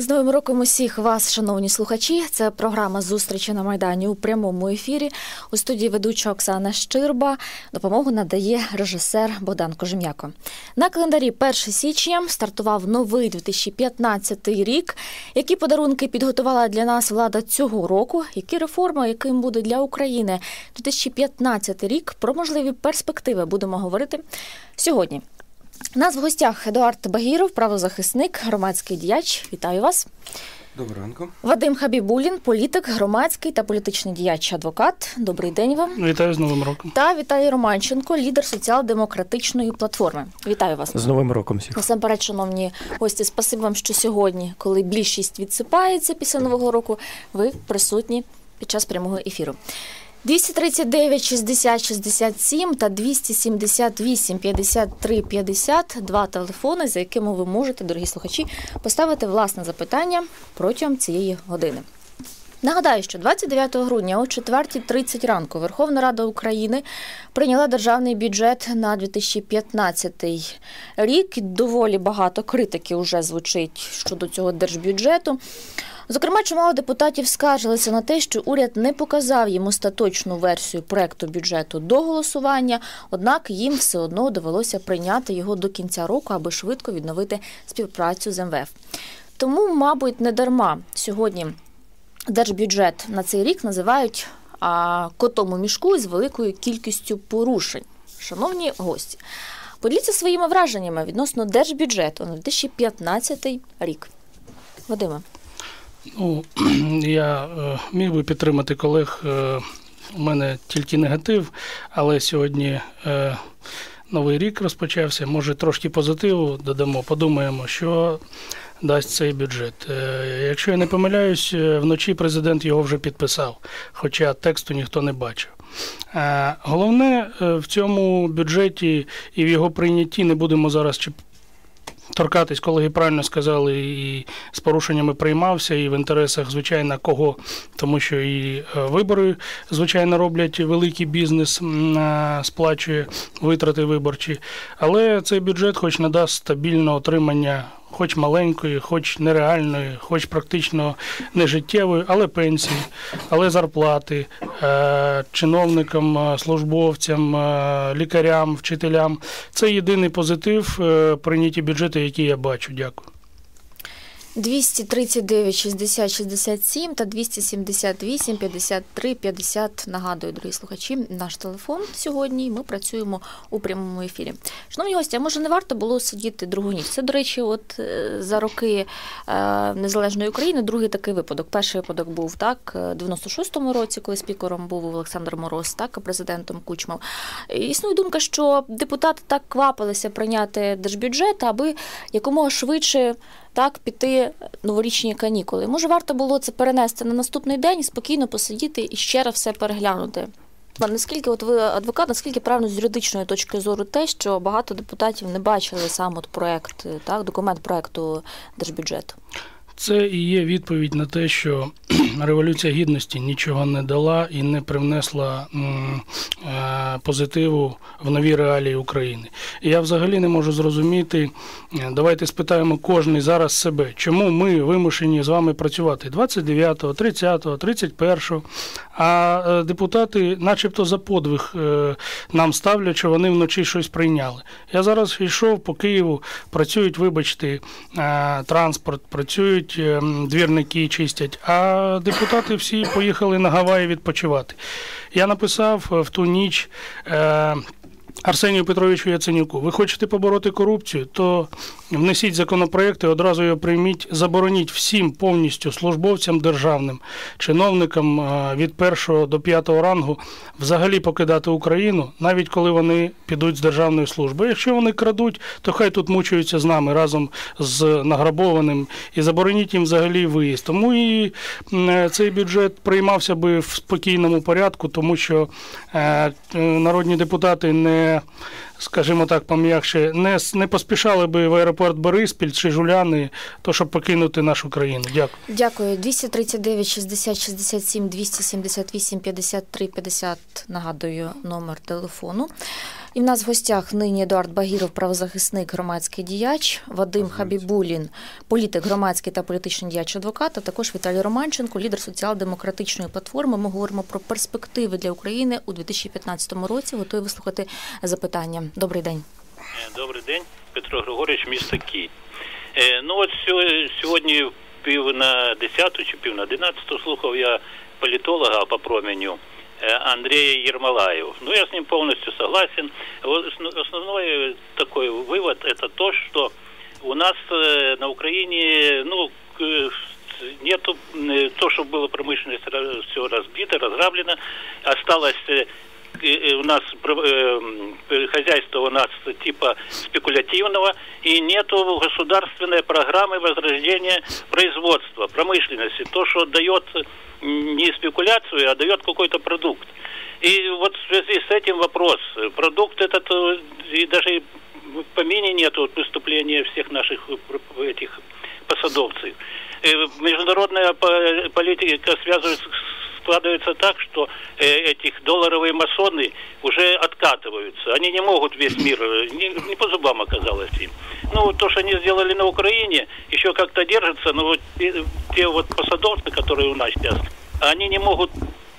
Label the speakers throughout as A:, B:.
A: З новим роком усіх вас, шановні слухачі. Це програма зустрічі на майдані у прямому ефірі. У студії ведуча Оксана Щирба. Допомогу надає режисер Богдан Кожем'яко. На календарі 1 січня стартував новий 2015 рік. Які подарунки підготувала для нас влада цього року? Які реформи, яким буде для України 2015 рік? Про можливі перспективи будемо говорити сьогодні. У нас в гостях Едуард Багіров, правозахисник, громадський діяч. Вітаю вас.
B: Доброго ранку.
A: Вадим Хабібулін, політик, громадський та політичний діяч, адвокат. Добрий день вам.
C: Вітаю з Новим роком.
A: Та Віталій Романченко, лідер соціал-демократичної платформи. Вітаю вас.
B: З Новим роком всіх.
A: Насамперед, шановні гості, спасибі вам, що сьогодні, коли більшість відсипається після нового року, ви присутні під час прямого ефіру. 239 60 67 та 278 53 50 – два телефони, за якими ви можете, дорогі слухачі, поставити власне запитання протягом цієї години. Нагадаю, що 29 грудня о 4.30 ранку Верховна Рада України прийняла державний бюджет на 2015 рік. Доволі багато критики вже звучить щодо цього держбюджету. Зокрема, чимало депутатів скаржилися на те, що уряд не показав їм остаточну версію проекту бюджету до голосування, однак їм все одно довелося прийняти його до кінця року, аби швидко відновити співпрацю з МВФ. Тому, мабуть, не дарма сьогодні держбюджет на цей рік називають котом у мішку з великою кількістю порушень. Шановні гості, поділіться своїми враженнями відносно держбюджету на 2015 рік. Вадиме.
C: Ну, я е, міг би підтримати колег. Е, у мене тільки негатив, але сьогодні е, новий рік розпочався. Може, трошки позитиву додамо, подумаємо, що дасть цей бюджет. Е, якщо я не помиляюсь, е, вночі президент його вже підписав, хоча тексту ніхто не бачив. Головне в цьому бюджеті і в його прийнятті не будемо зараз торкатись, колеги правильно сказали, і з порушеннями приймався, і в інтересах, звичайно, кого, тому що і е, вибори, звичайно, роблять великий бізнес, е, сплачує витрати виборчі. Але цей бюджет, хоч надасть стабільне отримання. Хоч маленької, хоч нереальної, хоч практично нежиттєвої, але пенсії, але зарплати е, чиновникам, службовцям, лікарям, вчителям. Це єдиний позитив прийняті бюджети, які я бачу. Дякую.
A: 239 60 67 та 278 53 50. Нагадую, дорогі слухачі, наш телефон сьогодні. Ми працюємо у прямому ефірі. Шановні гості, а може не варто було сидіти другу ніч? Це, до речі, от за роки незалежної України другий такий випадок. Перший випадок був так, в 96-му році, коли спікером був Олександр Мороз, так, президентом Кучмав. Існує думка, що депутати так квапилися прийняти держбюджет, аби якомога швидше так піти новорічні канікули. Може, варто було це перенести на наступний день спокійно посидіти і ще раз все переглянути. Наскільки от ви адвокат, наскільки правильно з юридичної точки зору те, що багато депутатів не бачили сам от проект, так, документ проекту держбюджету?
C: Це і є відповідь на те, що революція гідності нічого не дала і не привнесла позитиву в нові реалії України. І я взагалі не можу зрозуміти. Давайте спитаємо кожний зараз себе, чому ми вимушені з вами працювати 29, 30, 31, а е, депутати, начебто, за подвиг е, нам ставлять, що вони вночі щось прийняли. Я зараз йшов по Києву, працюють, вибачте, е, транспорт, працюють двірники, чистять. а депутати всі поїхали на Гаваї відпочивати. Я написав в ту ніч. Арсенію Петровичу Яценюку, ви хочете побороти корупцію, то внесіть законопроекти, одразу його прийміть, забороніть всім повністю службовцям державним, чиновникам від першого до п'ятого рангу взагалі покидати Україну, навіть коли вони підуть з державної служби. Якщо вони крадуть, то хай тут мучаються з нами разом з награбованим і забороніть їм взагалі виїзд. Тому і цей бюджет приймався би в спокійному порядку, тому що е, народні депутати не скажімо так, пом'якше, не не поспішали би в аеропорт Бориспіль чи Жуляни, то щоб покинути нашу країну. Дякую.
A: Дякую. 239 60 67 278 53 50, Нагадую номер телефону. І в нас в гостях нині Едуард Багіров, правозахисник, громадський діяч, Вадим Хабібулін, політик, громадський та політичний діяч адвокат, а також Віталій Романченко, лідер соціал-демократичної платформи. Ми говоримо про перспективи для України у 2015 році. Готові вислухати запитання. Добрий день.
D: Е, Добрий день, Петро Григорович, місто Київ. Е, Ну от сьо- сьогодні пів на 10 чи пів на 11 слухав я політолога по променю э, Андрея Ермолаева. Ну, я с ним полностью согласен. Основной э, такой вывод – это то, что у нас э, на Украине, ну, нету то, что было промышленность все разбито, разграблено, осталось у нас хозяйство у нас типа спекулятивного и нету государственной программы возрождения производства, промышленности, то, что дает не спекуляцию, а дает какой-то продукт. И вот в связи с этим вопрос. Продукт этот, э, и даже в помине нету преступления всех наших э, этих посадовцев. Э, Международная по- политика связывается, складывается так, что э, этих долларовые масоны уже откатываются. Они не могут весь мир, э, не, не по зубам оказалось им. Ну, то, что они сделали на Украине, еще как-то держится, но вот те, те вот посадовцы, которые у нас сейчас, они не могут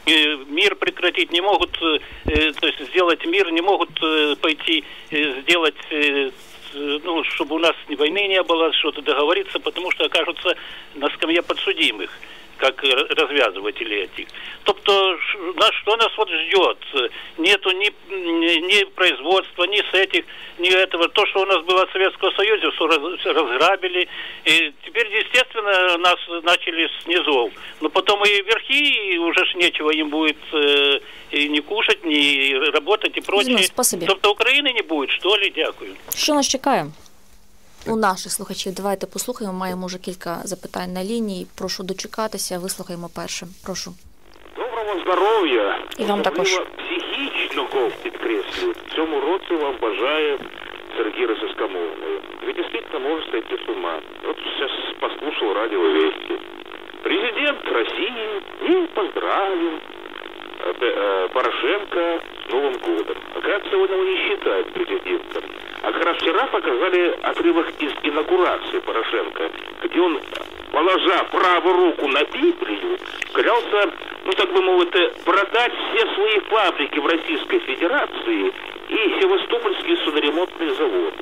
D: э, мир прекратить, не могут э, э, то есть сделать мир, не могут э, пойти э, сделать э, ну, чтобы у нас ни войны не было, что-то договориться, потому что окажутся на скамье подсудимых как р- развязыватели этих. Тобто, ш- нас, что нас вот ждет? Нету ни, ни производства, ни с этих, ни этого. То, что у нас было в Советском Союзе, все раз- всё разграбили. И теперь, естественно, нас начали с низов. Но потом и верхи, и уже ж нечего им будет э, и не кушать, не работать и прочее.
A: Зіно, спасибі.
D: Тобто України не будет, что ли? Дякую.
A: Що нас чекає? У наших слухачів давайте послухаємо. Маємо вже кілька запитань на лінії. Прошу дочекатися. Вислухаємо першим. Прошу.
E: Доброго здоров'я!
A: І вам також.
E: Особливо психічного підкреслюю. В цьому році вам бажає Сергій Росискомовний. Вы действительно можете сойти с ума. Вот сейчас послушал радио Вести. Президент России и поздравил э, П- э, Порошенко с Новым годом. Оказывается, его его не считают президентом. А как раз вчера показали отрывок из инаугурации Порошенко, где он, положа правую руку на Библию, клялся, ну так бы мовити, продать все свои фабрики в Российской Федерации и Севастопольский судоремонтный завод.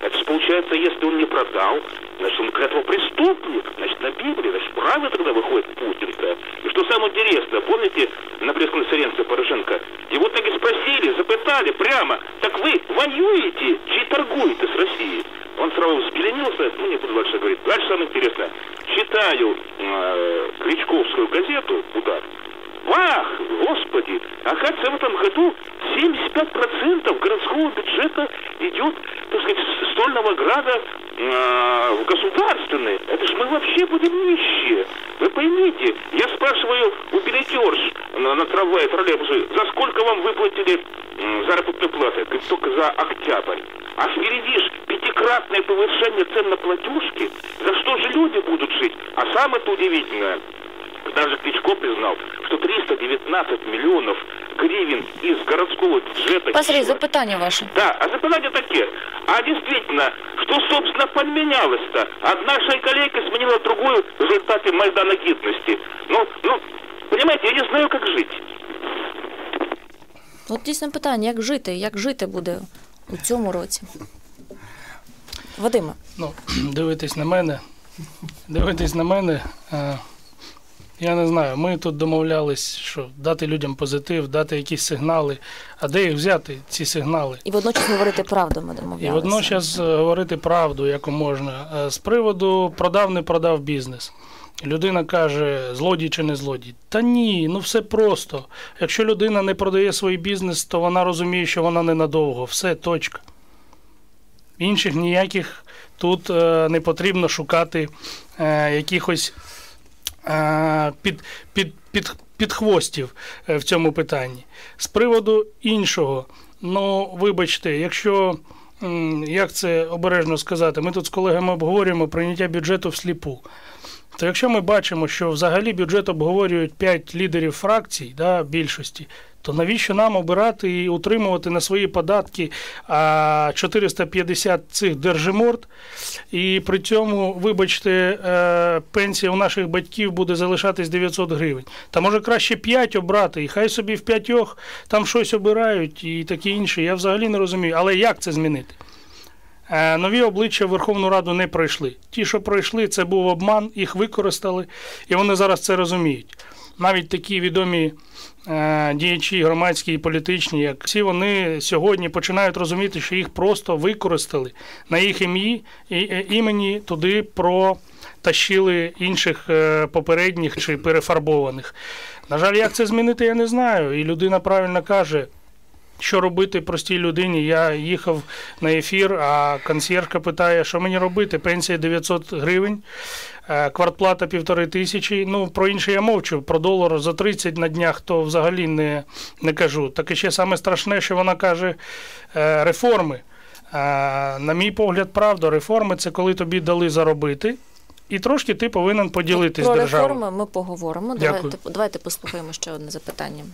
E: Это же получается, если он не продал, значит, он клятва преступник, значит, на Библии, значит, правый тогда выходит Путин-то. И что самое интересное, помните, на пресс-конференции Порошенко, его так и спросили, запытали прямо, так вы воюете, чи торгуете с Россией? Он сразу взбеленился, ну, не буду дальше говорить. Дальше самое интересное. Читаю э, Кричковскую газету «Удар», Вах, господи! Оказывается, в этом году 75% городского бюджета идет, так сказать, с Стольного Града э, в государственный. Это же мы вообще будем нищие. Вы поймите, я спрашиваю у билетерш на, на трамвае, троллейбусе, за сколько вам выплатили м, заработную плату? Говорит, только за октябрь. А впереди ж пятикратное повышение цен на платежки. За что же люди будут жить? А самое-то удивительное, даже Кличко признал, что 319 миллионов гривен из городского бюджета...
A: Пасрій,
E: Киева-
A: запитання ваше.
E: Да, а запитание такие. А действительно, что, собственно, поменялось-то? Одна шайка-лейка сменила в результате Майдана гидности. Ну, ну, понимаете, я не знаю, как жить.
A: От дійсно питання, як жити, як жити буде у цьому році? Вадиме,
C: Ну, дивитись на мене. Дивитись на мене. Я не знаю, ми тут домовлялись, що дати людям позитив, дати якісь сигнали. А де їх взяти, ці сигнали?
A: і водночас говорити правду ми домовлялися.
C: І водночас е, говорити правду, яку можна. Е, З приводу продав, не продав бізнес. Людина каже, злодій чи не злодій. Та ні, ну все просто. Якщо людина не продає свій бізнес, то вона розуміє, що вона ненадовго. Все, точка. Інших ніяких тут е, не потрібно шукати якихось під, під, під, підхвостів е, в цьому питанні. З приводу іншого, ну, вибачте, якщо, як це обережно сказати, ми тут з колегами обговорюємо прийняття бюджету всліпу. То якщо ми бачимо, що взагалі бюджет обговорюють 5 лідерів фракцій, да, більшості, то навіщо нам обирати і утримувати на свої податки 450 цих держиморд, і при цьому, вибачте, е, пенсія у наших батьків буде залишатись 900 гривень. Та може краще 5 обрати, і хай собі в п'ятьох там щось обирають і таке інше. Я взагалі не розумію. Але як це змінити? Е, Нові обличчя в Верховну Раду не пройшли. Ті, що пройшли, це був обман, їх використали, і вони зараз це розуміють. Навіть такі відомі е, діячі громадські і політичні, як всі вони сьогодні починають розуміти, що їх просто використали на їх ім'ї і е, імені туди протащили інших е, попередніх чи перефарбованих. На жаль, як це змінити, я не знаю. І людина правильно каже. Що робити простій людині? Я їхав на ефір, а консьєржка питає, що мені робити? Пенсія 900 гривень, е, квартплата півтори тисячі. Ну, про інше я мовчу. Про долар за 30 на днях то взагалі не, не кажу. Так і ще саме страшне, що вона каже е, реформи. Е, На мій погляд, правда, реформи це коли тобі дали заробити, і трошки ти повинен поділитись
A: Про
C: державою.
A: реформи ми поговоримо.
C: Дякую.
A: Давайте, давайте послухаємо ще одне запитання.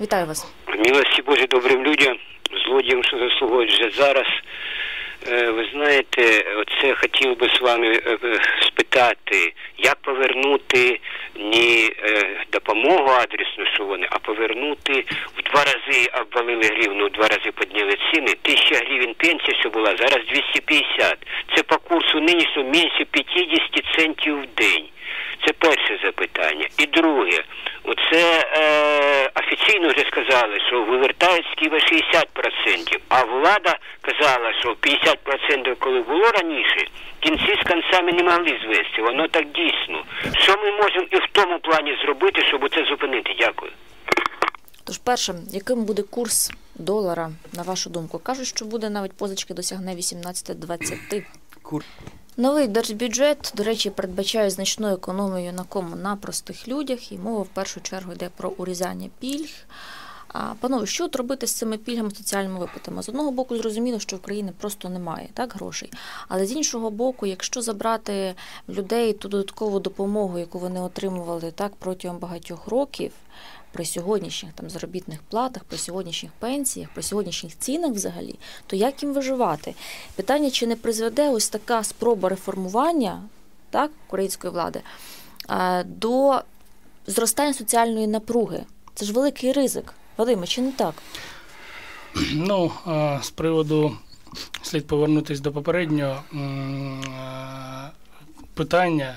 A: Вітаю вас.
F: Милості Божі добрим людям, злодіям, що заслуговують вже зараз. Е, Ви знаєте, оце хотів би з вами е, е, спитати, як повернути не допомогу адресну, що вони, а повернути в два рази обвалили гривну, в два рази підняли ціни. Тисяча гривень пенсія, що була, зараз 250. Це по курсу нинішньому менше 50 центів в день. Це перше запитання. І друге, оце е, офіційно вже сказали, що вивертають з Києва 60%, а влада казала, що 50% коли було раніше, кінці з концами не могли звести. Воно так дійсно. Що ми можемо і в тому плані зробити, щоб це зупинити? Дякую.
A: Тож, перше, яким буде курс долара, на вашу думку? Кажуть, що буде навіть позички досягне 18-20.
B: Кур...
A: Новий держбюджет, до речі, передбачає значну економію на кому на простих людях, і мова в першу чергу йде про урізання пільг. А, панове, що от робити з цими пільгами соціальними виплатами? З одного боку, зрозуміло, що в країни просто немає так грошей. Але з іншого боку, якщо забрати людей ту додаткову допомогу, яку вони отримували так протягом багатьох років, при сьогоднішніх там заробітних платах, при сьогоднішніх пенсіях, при сьогоднішніх цінах взагалі, то як їм виживати? Питання, чи не призведе ось така спроба реформування так, української влади до зростання соціальної напруги? Це ж великий ризик. Вадиме, чи не так?
C: Ну, з приводу слід повернутися до попереднього питання.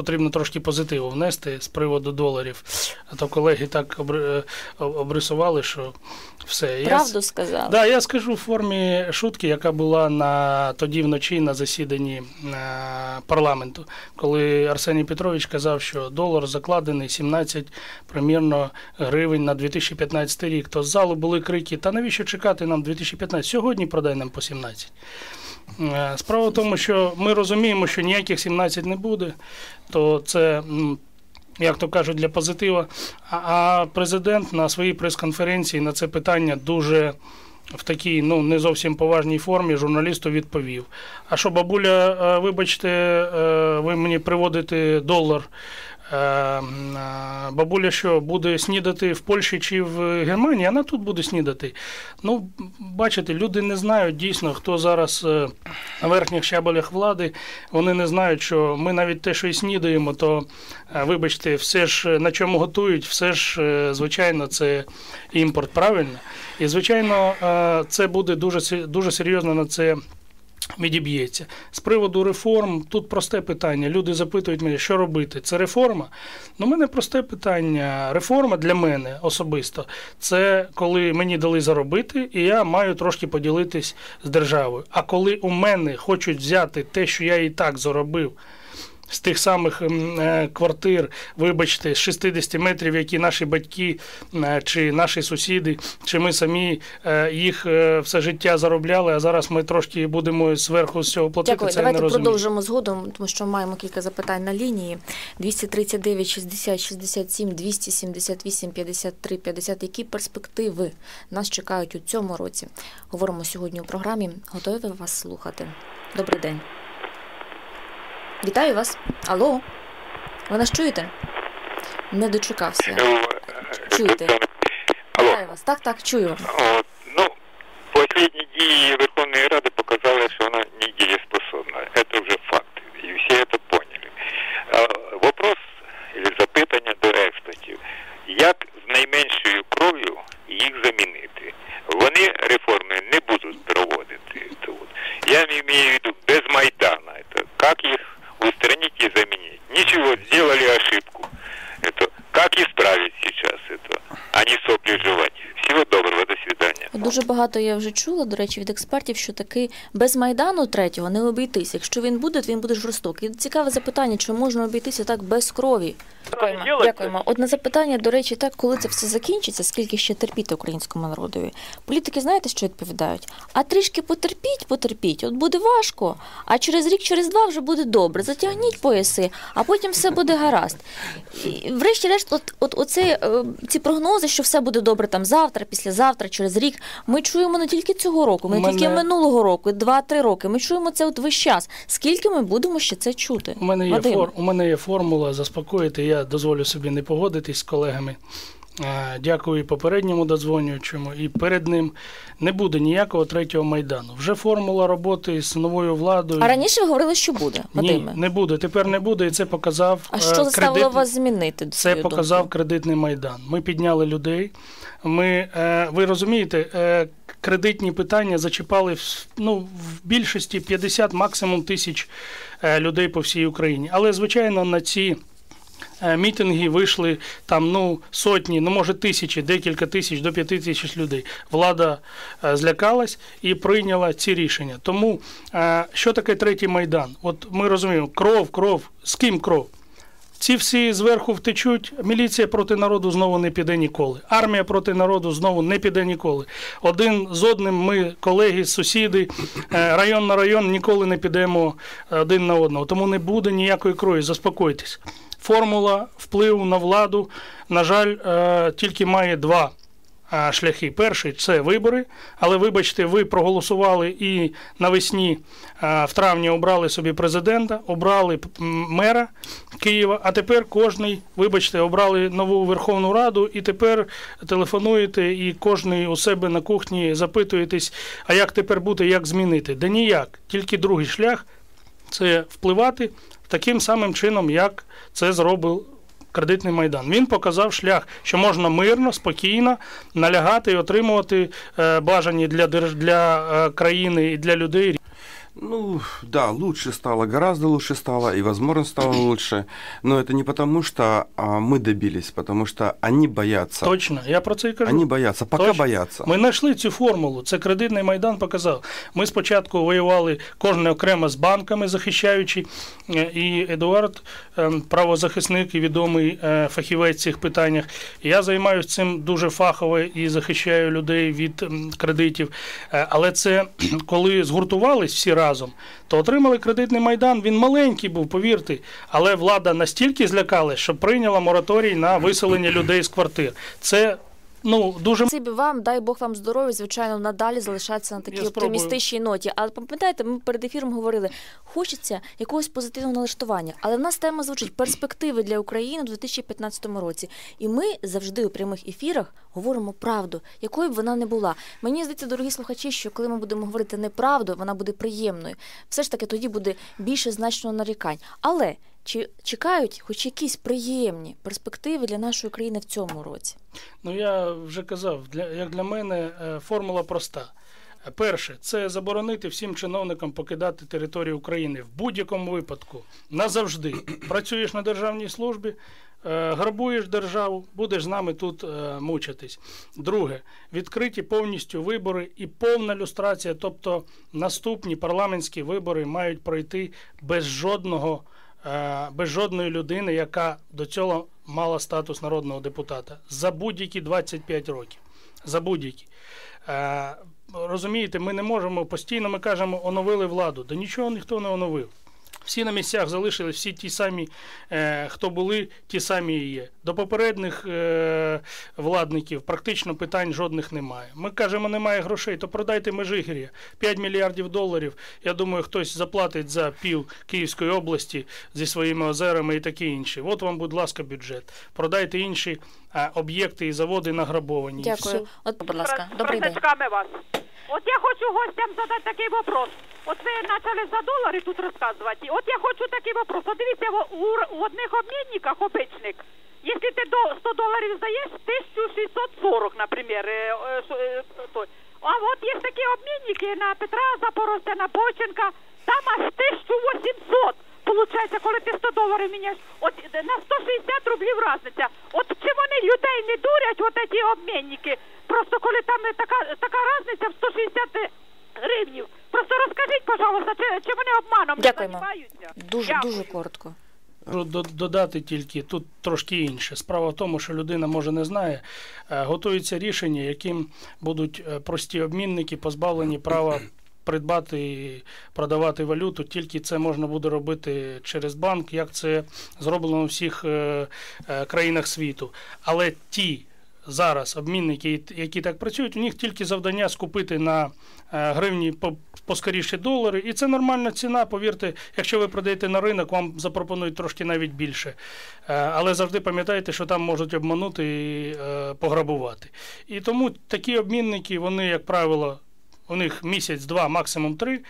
C: Потрібно трошки позитиву внести з приводу доларів. А то колеги так обри- е, обрисували, що все. Я
A: Правду сказали.
C: Да, я скажу в формі шутки, яка була на тоді вночі на засіданні е, парламенту, коли Арсеній Петрович казав, що долар закладений 17 примірно гривень на 2015 рік. То з залу були крики: та навіщо чекати нам 2015? Сьогодні продай нам по 17. Е, Справа в тому, що ми розуміємо, що ніяких 17 не буде, то це. Як то кажуть, для позитива. А, президент на своїй прес-конференції на це питання дуже в такій ну не зовсім поважній формі журналісту відповів. А що, бабуля, е, вибачте, е, ви мені приводите долар. Е, а Бабуля що буде снідати в Польщі чи в Германії, вона тут буде снідати. Ну, бачите, люди не знають дійсно, хто зараз е, на верхніх щабелях влади. Вони не знають, що ми навіть те, що і снідаємо, то е, вибачте, все ж е, на чому готують, все ж, е, звичайно, це імпорт, правильно? І, звичайно, е, це буде дуже, дуже серйозно на це відіб'ється. З приводу реформ, тут просте питання. Люди запитують мене, що робити. Це реформа? Ну, мене просте питання. Реформа для мене особисто це коли мені дали заробити, і я маю трошки поділитись з державою. А коли у мене хочуть взяти те, що я і так заробив. З тих самих е, квартир, вибачте, з 60 метрів, які наші батьки е, чи наші сусіди, чи ми самі е, їх все життя заробляли, а зараз ми трошки будемо зверху з цього платити.
A: Дякую.
C: це я не
A: Давайте
C: розумію.
A: продовжимо згодом, тому що маємо кілька запитань на лінії. 239 60 67 278 53 50. Які перспективи нас чекають у цьому році? Говоримо сьогодні у програмі. Готові вас слухати? Добрий день. Вітаю вас. Алло. Ви нас чуєте? Не дочекався.
F: Ну,
A: чуєте.
G: Алло.
A: Вітаю вас. Так, так, чую.
G: Ну, последние дії Верховної Ради
A: багато я вже чула, до речі, від експертів, що таки без майдану третього не обійтись. Якщо він буде, то він буде жорстокий. Цікаве запитання, чи можна обійтися так без крові? Дякуємо. Дякуємо. Одне запитання, до речі, так, коли це все закінчиться, скільки ще терпіти українському народові? Політики знаєте, що відповідають? А трішки потерпіть, потерпіть, от буде важко. А через рік, через два вже буде добре. Затягніть пояси, а потім все буде гаразд. Врешті-решт, от, от оце, е, ці прогнози, що все буде добре там завтра, післязавтра, через рік. Ми чуємо не тільки цього року, ми не
C: Мене-
A: тільки минулого року, два-три роки. Ми чуємо це от весь час. Скільки ми будемо ще це чути?
C: У мене є
A: Вадиме?
C: фор, у мене є формула заспокоїти. Я дозволю собі не погодитись з колегами. Е, Дякую і попередньому додзвонюючому, і перед ним не буде ніякого третього майдану. Вже формула роботи з новою владою.
A: А раніше ви говорили, що буде,
C: Ні, не буде. Тепер не буде, і це показав
A: А
C: е,
A: що заставило
C: кредит-
A: вас змінити?
C: Це показав
A: думку?
C: кредитний майдан. Ми підняли людей. Ми, е, ви розумієте, кредитні питання зачіпали в- ну, в більшості 50 максимум тисяч людей по всій Україні. Але, звичайно, на ці мітинги вийшли там ну, сотні, ну може тисячі, декілька тисяч до п'яти тисяч людей. Влада е, злякалась і прийняла ці рішення. Тому е, що таке третій майдан? От ми розуміємо, кров, кров, з ким кров? Ці всі зверху втечуть. Міліція проти народу знову не піде ніколи. Армія проти народу знову не піде ніколи. Один з одним ми, колеги, сусіди, е, район на район ніколи не підемо один на одного. Тому не буде ніякої крові. Заспокойтесь. Формула впливу на владу, на жаль, е, тільки має два е, шляхи. Перший це вибори, але вибачте, ви проголосували і навесні е, в травні обрали собі президента, обрали мера Києва, а тепер кожний, вибачте, обрали нову Верховну Раду, і тепер телефонуєте, і кожний у себе на кухні запитуєтесь, а як тепер бути, як змінити? Да ніяк, тільки другий шлях це впливати таким самим чином, як це зробив кредитний майдан. Він показав шлях, що можна мирно, спокійно налягати і отримувати е, бажані для держ... для е, країни і для людей.
B: Ну, да, лучше стало, гораздо лучше стало, и, возможно, стало лучше. Но это не потому, что а, мы добились, потому что они боятся.
C: Точно, я про це і кажу.
B: Они боятся, пока
C: Точно.
B: боятся.
C: Ми знайшли цю формулу. Це кредитний майдан показав. Ми спочатку воювали кожен окремо з банками, захищаючи. е, І Едуард, е, правозахисник і відомий е, фахівець в цих питаннях. Я займаюся цим дуже фахово і захищаю людей від кредитів. Але це коли згуртувались всі разом, то отримали кредитний майдан. Він маленький був, повірте. Але влада настільки злякалась, що прийняла мораторій на виселення людей з квартир. Це ну дуже
A: Спасибі вам, дай Бог вам здоров'я, звичайно, надалі залишатися на такій оптимістичній ноті. Але пам'ятаєте, ми перед ефіром говорили, хочеться якогось позитивного налаштування. Але в нас тема звучить перспективи для України у 2015 році. І ми завжди у прямих ефірах говоримо правду, якою б вона не була. Мені здається, дорогі слухачі, що коли ми будемо говорити неправду, вона буде приємною. Все ж таки тоді буде більше значного нарікань. Але чи чекають хоч якісь приємні перспективи для нашої країни в цьому році?
C: Ну я вже казав, для як для мене е, формула проста. Перше, це заборонити всім чиновникам покидати територію України в будь-якому випадку назавжди. Працюєш на державній службі, е, грабуєш державу, будеш з нами тут е, мучитись. Друге, відкриті повністю вибори і повна люстрація, тобто наступні парламентські вибори мають пройти без жодного. Е, Без жодної людини, яка до цього мала статус народного депутата за будь-які 25 років. За будь-які. Е, розумієте, ми не можемо постійно, ми кажемо, оновили владу. Да нічого ніхто не оновив. Всі на місцях залишились, всі ті самі, е, хто були, ті самі і є. До попередніх е, владників практично питань жодних немає. Ми кажемо, немає грошей, то продайте Межигір'я. 5 мільярдів доларів. Я думаю, хтось заплатить за пів Київської області зі своїми озерами і таке інше. От вам, будь ласка, бюджет. Продайте інші е, об'єкти і заводи награбовані. І
A: Дякую.
C: все.
A: От, будь ласка, добрий день.
H: вас. От я хочу гостям задати такий вопрос. От ви почали за долари тут розказувати. От я хочу такий вопрос. От дивіться, у, одних обмінниках обичних, якщо ти до 100 доларів здаєш, 1640, наприклад, е, е, е. А от є такі обмінники на Петра Запорожця, на Боченка, там аж 1800. Получається, коли ти 100 доларів міняєш, от на 160 рублів різниця. От чи вони людей не дурять, от ці обмінники? Просто коли там така, така різниця в 160 гривнів. Просто розкажіть, пожалуйста, чи, чи вони обманом
A: Дякуємо.
H: не займаються?
A: Дуже
H: Дякую.
A: дуже коротко.
C: До- додати тільки тут трошки інше. Справа в тому, що людина може не знає. Е, Готується рішення, яким будуть е, прості обмінники позбавлені права. Придбати і продавати валюту, тільки це можна буде робити через банк, як це зроблено у всіх е, е, країнах світу. Але ті зараз обмінники, які так працюють, у них тільки завдання скупити на е, гривні поскоріше долари. І це нормальна ціна. Повірте, якщо ви продаєте на ринок, вам запропонують трошки навіть більше. Е, Але завжди пам'ятайте, що там можуть обманути і е, пограбувати. І тому такі обмінники, вони, як правило, у них місяць, два, максимум три.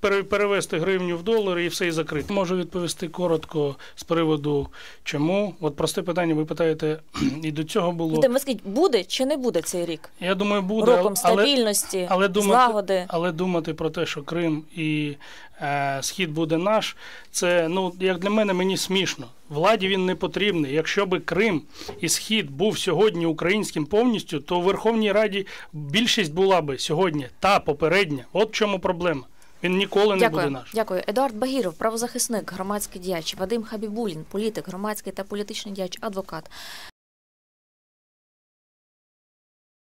C: Перевести гривню в долари і все і закрити. Можу відповісти коротко з приводу чому. От просте питання, ви питаєте, і до цього було.
A: Віталій, скажіть, буде чи не буде цей рік?
C: Я думаю, буде
A: Роком стабільності,
C: але думати,
A: злагоди.
C: але думати про те, що Крим і е, Схід буде наш, це ну як для мене мені смішно. Владі він не потрібний. Якщо би Крим і Схід був сьогодні українським повністю, то у Верховній Раді більшість була би сьогодні та попередня. От в чому проблема. Він ніколи не буде
A: Дякую.
C: наш.
A: Дякую. Едуард Багіров, правозахисник, громадський діяч, Вадим Хабібулін, політик, громадський та політичний діяч, адвокат.